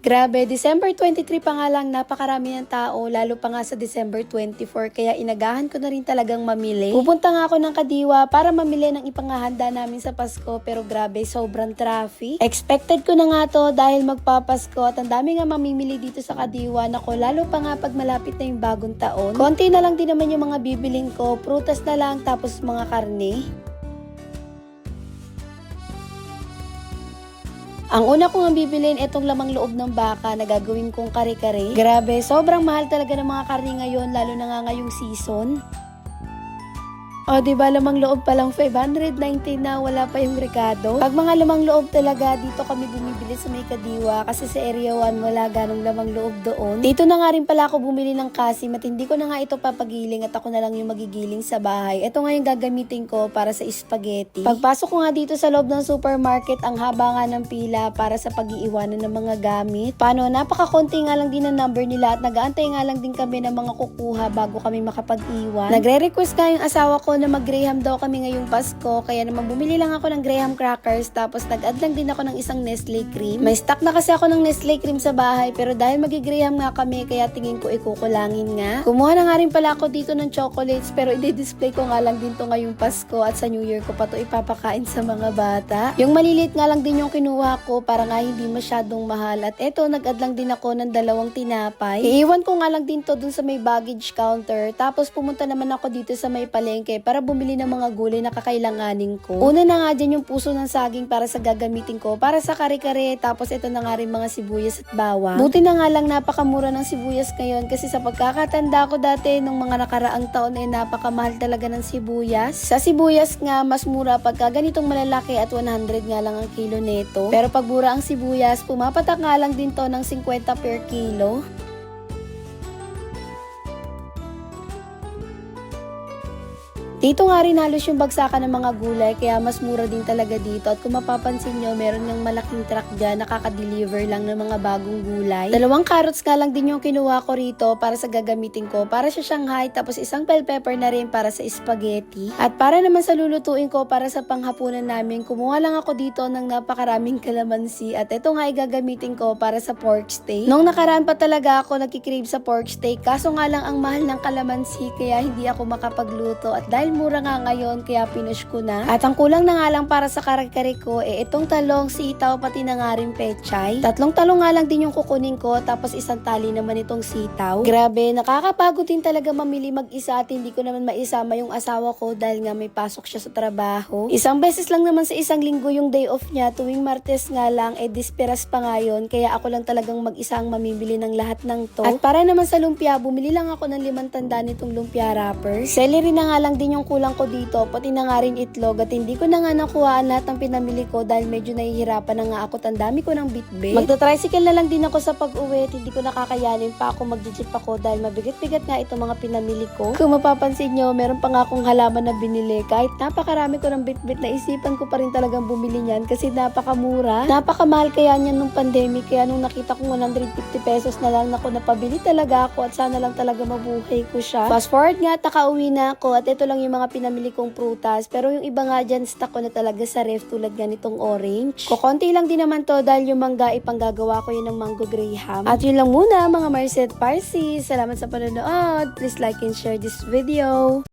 Grabe, December 23 pa nga lang, napakarami ng tao, lalo pa nga sa December 24, kaya inagahan ko na rin talagang mamili. Pupunta nga ako ng Kadiwa para mamili ng ipangahanda namin sa Pasko, pero grabe, sobrang traffic. Expected ko na nga to dahil magpapasko at ang dami nga mamimili dito sa Kadiwa, nako, lalo pa nga pag malapit na yung bagong taon. Konti na lang din naman yung mga bibiling ko, prutas na lang, tapos mga karne. Ang una kong ang bibilin, itong lamang loob ng baka na gagawin kong kare-kare. Grabe, sobrang mahal talaga ng mga karne ngayon, lalo na nga ngayong season. O, di ba lamang loob pa lang 590 na wala pa yung rekado? Pag mga lamang loob talaga, dito kami bumibili sa may kadiwa kasi sa area 1 wala ganong lamang loob doon. Dito na nga rin pala ako bumili ng kasim at hindi ko na nga ito papagiling at ako na lang yung magigiling sa bahay. Ito nga yung gagamitin ko para sa spaghetti. Pagpasok ko nga dito sa loob ng supermarket, ang haba nga ng pila para sa pag-iiwanan ng mga gamit. Paano, napakakonti nga lang din ang number nila at nag-aantay nga lang din kami ng mga kukuha bago kami makapag-iwan. Nagre-request nga yung asawa ko na mag-graham daw kami ngayong Pasko, kaya naman bumili lang ako ng graham crackers tapos nag-add lang din ako ng isang Nestle cream. May stock na kasi ako ng Nestle cream sa bahay pero dahil mag-graham nga kami kaya tingin ko ikukulangin nga. Kumuha na nga rin pala ako dito ng chocolates pero i-display ko nga lang din to ngayong Pasko at sa New Year ko pa to ipapakain sa mga bata. Yung maliliit nga lang din yung kinuha ko para nga hindi masyadong mahal at eto nag-add lang din ako ng dalawang tinapay. Iiwan ko nga lang din to dun sa may baggage counter tapos pumunta naman ako dito sa may palengke para bumili ng mga gulay na kakailanganin ko. Una na nga dyan yung puso ng saging para sa gagamitin ko para sa kare-kare tapos ito na nga rin mga sibuyas at bawang. Buti na nga lang napakamura ng sibuyas ngayon kasi sa pagkakatanda ko dati nung mga nakaraang taon ay napakamahal talaga ng sibuyas. Sa sibuyas nga mas mura pagka ganitong malalaki at 100 nga lang ang kilo neto. Pero pag mura ang sibuyas, pumapatak nga lang din to ng 50 per kilo. Dito nga rin halos yung bagsakan ng mga gulay kaya mas mura din talaga dito at kung mapapansin nyo meron yung malaking truck dyan nakaka-deliver lang ng mga bagong gulay. Dalawang carrots nga lang din yung kinuha ko rito para sa gagamitin ko para sa Shanghai tapos isang bell pepper na rin para sa spaghetti. At para naman sa lulutuin ko para sa panghapunan namin kumuha lang ako dito ng napakaraming kalamansi at ito nga igagamitin ko para sa pork steak. Nung nakaraan pa talaga ako nagkikrave sa pork steak kaso nga lang ang mahal ng kalamansi kaya hindi ako makapagluto at dahil mura nga ngayon kaya pinush ko na. At ang kulang na nga lang para sa kare-kare ko eh itong talong, sitaw, pati na nga rin pechay. Tatlong talong nga lang din yung kukunin ko tapos isang tali naman itong sitaw. Grabe, nakakapagod din talaga mamili mag-isa at hindi ko naman maisama yung asawa ko dahil nga may pasok siya sa trabaho. Isang beses lang naman sa isang linggo yung day off niya tuwing Martes nga lang eh disperas pa nga yun kaya ako lang talagang mag-isa ang mamimili ng lahat ng to. At para naman sa lumpia, bumili lang ako ng limang tanda nitong lumpia wrapper. Celery na nga lang din yung kulang ko dito, pati na nga rin itlog at hindi ko na nga nakuha lahat ng pinamili ko dahil medyo nahihirapan na nga ako at ang dami ko ng bitbit. Magta-tricycle na lang din ako sa pag-uwi at hindi ko nakakayanin pa ako mag-jeep ako dahil mabigat-bigat nga itong mga pinamili ko. Kung mapapansin nyo, meron pa nga akong halaman na binili. Kahit napakarami ko ng bitbit, naisipan ko pa rin talagang bumili niyan kasi napakamura. Napakamahal kaya niyan nung pandemic kaya nung nakita ko 150 pesos na lang ako napabili talaga ako at sana lang talaga mabuhay ko siya. Fast forward nga, takauwi na ako at ito lang yung mga pinamili kong prutas. Pero yung iba nga dyan, stock ko na talaga sa ref tulad nga nitong orange. Kukonti lang din naman to dahil yung mangga ipanggagawa ko yun ng mango graham. At yun lang muna mga Marcet Parsi. Salamat sa panonood. Please like and share this video.